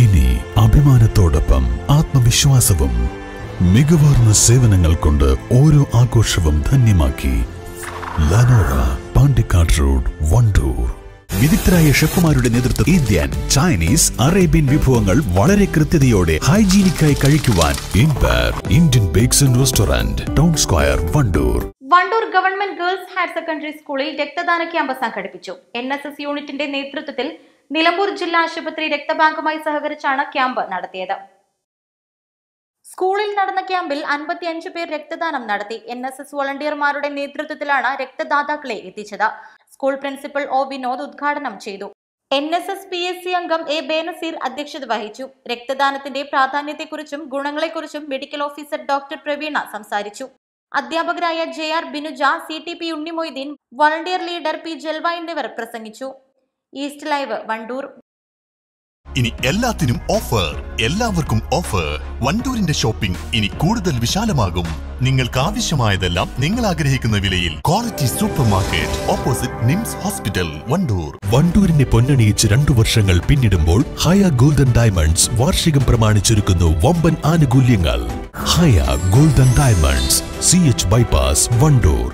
ഇനി അഭിമാനത്തോടൊപ്പം ആത്മവിശ്വാസവും മികവാർന്ന സേവനങ്ങൾ കൊണ്ട് ഓരോ ആഘോഷവും ധന്യമാക്കി ലനോറ പാണ്ടിക്കാട് റോഡ് വണ്ടൂർ. വിദഗ്ധരായ ഷെഫുമാരുടെ നേതൃത്വം ഇന്ത്യൻ ചൈനീസ് അറേബ്യൻ വിഭവങ്ങൾ വളരെ കൃത്യതയോടെ ഹൈജീനിക്കായി കഴിക്കുവാൻ ഇൻബാർ Indian bakes and restaurant town square Wandoor. Wandoor government girls higher secondary സ്കൂളിൽ രക്തദാന ക്യാമ്പ് സംഘടിപ്പിച്ചു. എൻ യൂണിറ്റിന്റെ നേതൃത്വത്തിൽ നിലമ്പൂർ ജില്ലാ ആശുപത്രി രക്തബാങ്കുമായി സഹകരിച്ചാണ് ക്യാമ്പ് നടത്തിയത്. സ്കൂളിൽ നടന്ന ക്യാമ്പിൽ അൻപത്തിയഞ്ച് പേർ രക്തദാനം നടത്തി. എൻ എസ് എസ് വോളണ്ടിയർമാരുടെ നേതൃത്വത്തിലാണ് രക്തദാതാക്കളെ എത്തിച്ചത്. സ്കൂൾ പ്രിൻസിപ്പൽ ഒ വിനോദ് ഉദ്ഘാടനം ചെയ്തു. N S S P S C അംഗം എ ബേനസീർ അധ്യക്ഷത വഹിച്ചു. രക്തദാനത്തിന്റെ പ്രാധാന്യത്തെക്കുറിച്ചും ഗുണങ്ങളെക്കുറിച്ചും മെഡിക്കൽ ഓഫീസർ ഡോക്ടർ പ്രവീണ സംസാരിച്ചു. അധ്യാപകരായ J R Binuja C T P Unnimoideen volunteer leader P Jalva എന്നിവർ പ്രസംഗിച്ചു. East live Wandoor. ഇനി എല്ലാത്തിനും ഓഫർ. എല്ലാവർക്കും ഓഫർ. വണ്ടൂരിന്റെ ഷോപ്പിംഗ് ഇനി കൂടുതൽ വിശാലമാകും. നിങ്ങൾക്ക് ആവശ്യമായതെല്ലാം നിങ്ങൾ ആഗ്രഹിക്കുന്ന വിലയിൽ. Quality super market opposite NIMS hospital Wandoor. വണ്ടൂരിനെ പൊന്നണിയിച്ച് രണ്ടു വർഷങ്ങൾ പിന്നിടുമ്പോൾ ഹയ ഗോൾഡൻ ഡയമണ്ട്സ് വാർഷികം പ്രമാണിച്ചൊരുക്കുന്നു വമ്പൻ ആനുകൂല്യങ്ങൾ. Haya golden diamonds C H Wandoor.